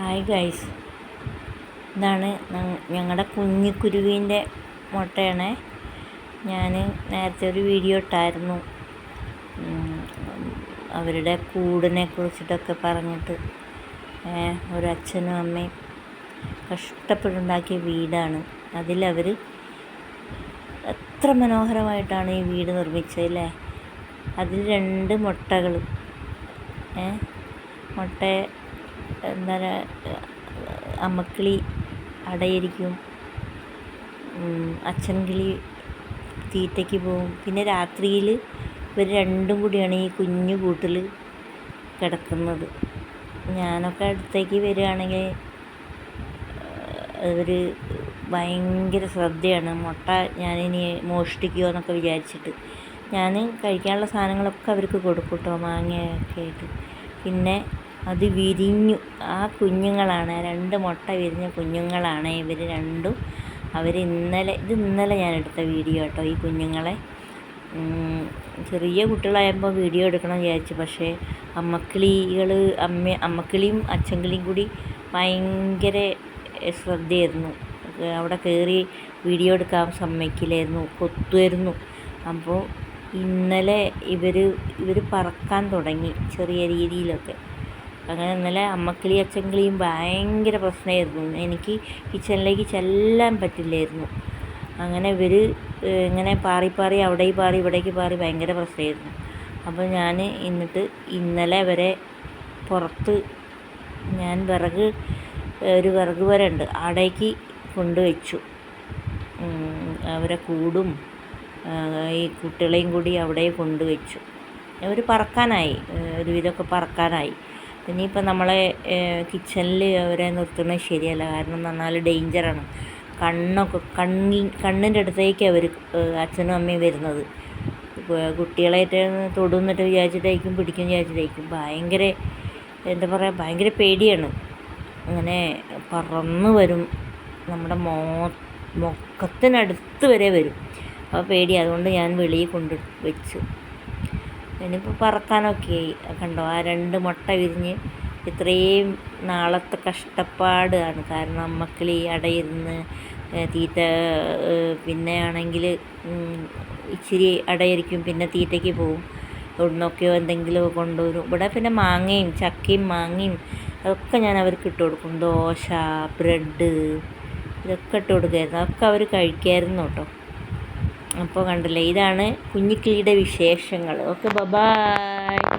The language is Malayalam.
Hi guys. ഇതാണ് ഞങ്ങളുടെ കുഞ്ഞിക്കുരുവിന്റെ മുട്ടയാണ്. ഞാൻ നേരത്തെ ഒരു വീഡിയോ ഇട്ടായിരുന്നു. അവരുടെ കൂടിനെ കുറിച്ചിട്ടൊക്കെ പറഞ്ഞിട്ട്. ഒരു ഒരച്ഛനും അമ്മയും കഷ്ടപ്പെട്ടുണ്ടാക്കിയ വീടാണ്. അതിലവർ എത്ര മനോഹരമായിട്ടാണ് ഈ വീട് നിർമ്മിച്ചത് അല്ലേ? അതിൽ രണ്ട് മുട്ടകൾ മുട്ട എന്താ അമ്മക്കിളി അടയിരിക്കും. അച്ഛൻ കിളി തീറ്റയ്ക്ക് പോവും. പിന്നെ രാത്രിയിൽ ഇവർ രണ്ടും കൂടിയാണ് ഈ കുഞ്ഞു കൂട്ടിൽ കിടക്കുന്നത്. ഞാനൊക്കെ അടുത്തേക്ക് വരികയാണെങ്കിൽ അവർ ഭയങ്കര ശ്രദ്ധയാണ്. മുട്ട ഞാനിനി മോഷ്ടിക്കുമോ എന്നൊക്കെ വിചാരിച്ചിട്ട്. ഞാൻ കഴിക്കാനുള്ള സാധനങ്ങളൊക്കെ അവർക്ക് കൊടുക്കും കേട്ടോ മാങ്ങയൊക്കെ ആയിട്ട്. പിന്നെ അത് വിരിഞ്ഞു. ആ കുഞ്ഞുങ്ങളാണ് രണ്ട് മുട്ട വിരിഞ്ഞ കുഞ്ഞുങ്ങളാണ് ഇവർ രണ്ടും. അവർ ഇന്നലെ ഇത് ഇന്നലെ ഞാൻ എടുത്ത വീഡിയോ കേട്ടോ ഈ കുഞ്ഞുങ്ങളെ. ചെറിയ കുട്ടികളായപ്പോൾ വീഡിയോ എടുക്കണം വിചാരിച്ചു. പക്ഷേ അമ്മക്കിളികൾ അമ്മ അമ്മക്കിളിയും അച്ഛൻകിളിയും കൂടി ഭയങ്കര ശ്രദ്ധയായിരുന്നു. അവിടെ കയറി വീഡിയോ എടുക്കാൻ സമ്മതിക്കില്ലായിരുന്നു കൊത്തുമായിരുന്നു. അപ്പോൾ ഇന്നലെ ഇവർ ഇവർ പറക്കാൻ തുടങ്ങി ചെറിയ രീതിയിലൊക്കെ. അങ്ങനെ ഇന്നലെ അമ്മക്കിളി അച്ഛൻകിളിയും ഭയങ്കര പ്രശ്നമായിരുന്നു. എനിക്ക് കിച്ചണിലേക്ക് ചെല്ലാൻ പറ്റില്ലായിരുന്നു. അങ്ങനെ ഇവർ ഇങ്ങനെ പാറി പാറി അവിടേക്ക് പാറി ഇവിടേക്ക് പാറി ഭയങ്കര പ്രശ്നമായിരുന്നു. അപ്പോൾ ഞാൻ എന്നിട്ട് ഇന്നലെ വരെ പുറത്ത് ഞാൻ വിറക് ഒരു വിറക് വരെ ഉണ്ട്. അവിടേക്ക് കൊണ്ടുവച്ചു. അവരെ കൂടും. ഈ കുട്ടികളെയും കൂടി അവിടെ കൊണ്ടുവച്ചു. അവർ പറക്കാനായി. ഒരു ഒരുവിധമൊക്കെ പറക്കാനായി. ഇനിയിപ്പോൾ നമ്മളെ കിച്ചണിൽ അവരെ നിർത്തുന്നത് ശരിയല്ല. കാരണം എന്നാൽ ഡേഞ്ചറാണ് കണ്ണൊക്കെ കണ്ണിൽ കണ്ണിന്റെ അടുത്തേക്ക് അവർ അച്ഛനും അമ്മയും വരുന്നത്. കുട്ടികളായിട്ട് തൊടുന്നിട്ട് വിചാരിച്ചിട്ടായിരിക്കും പിടിക്കും വിചാരിച്ചിട്ടായിരിക്കും. ഭയങ്കര എന്താ പറയുക ഭയങ്കര പേടിയാണ്. അങ്ങനെ പറന്ന് വരും. നമ്മുടെ മോ മുഖത്തിനടുത്ത് വരെ വരും. അപ്പോൾ പേടി. അതുകൊണ്ട് ഞാൻ വെളിയിൽ കൊണ്ട് വെച്ചു. ഇനിയിപ്പോൾ പറക്കാനൊക്കെ ആയി. കണ്ടോ? ആ രണ്ട് മുട്ട വിരിഞ്ഞ് ഇത്രയും നാളത്തെ കഷ്ടപ്പാടാണ്. കാരണം അമ്മക്കിളി അടയിരുന്ന് തീറ്റ പിന്നെ ആണെങ്കിൽ ഇച്ചിരി അടയിരിക്കും പിന്നെ തീറ്റയ്ക്ക് പോവും. എവിടുന്നൊക്കെയോ എന്തെങ്കിലും കൊണ്ടുവരും. ഇവിടെ പിന്നെ മാങ്ങയും ചക്കയും മാങ്ങയും അതൊക്കെ ഞാൻ അവർക്ക് ഇട്ട് കൊടുക്കും. ദോശ ബ്രെഡ് ഇതൊക്കെ ഇട്ട് കൊടുക്കുമായിരുന്നു അതൊക്കെ അവർ കഴിക്കായിരുന്നു കേട്ടോ. അപ്പോൾ കണ്ടില്ലേ ഇതാണ് കുഞ്ഞിക്കിളിയുടെ വിശേഷങ്ങൾ. Okay bye-bye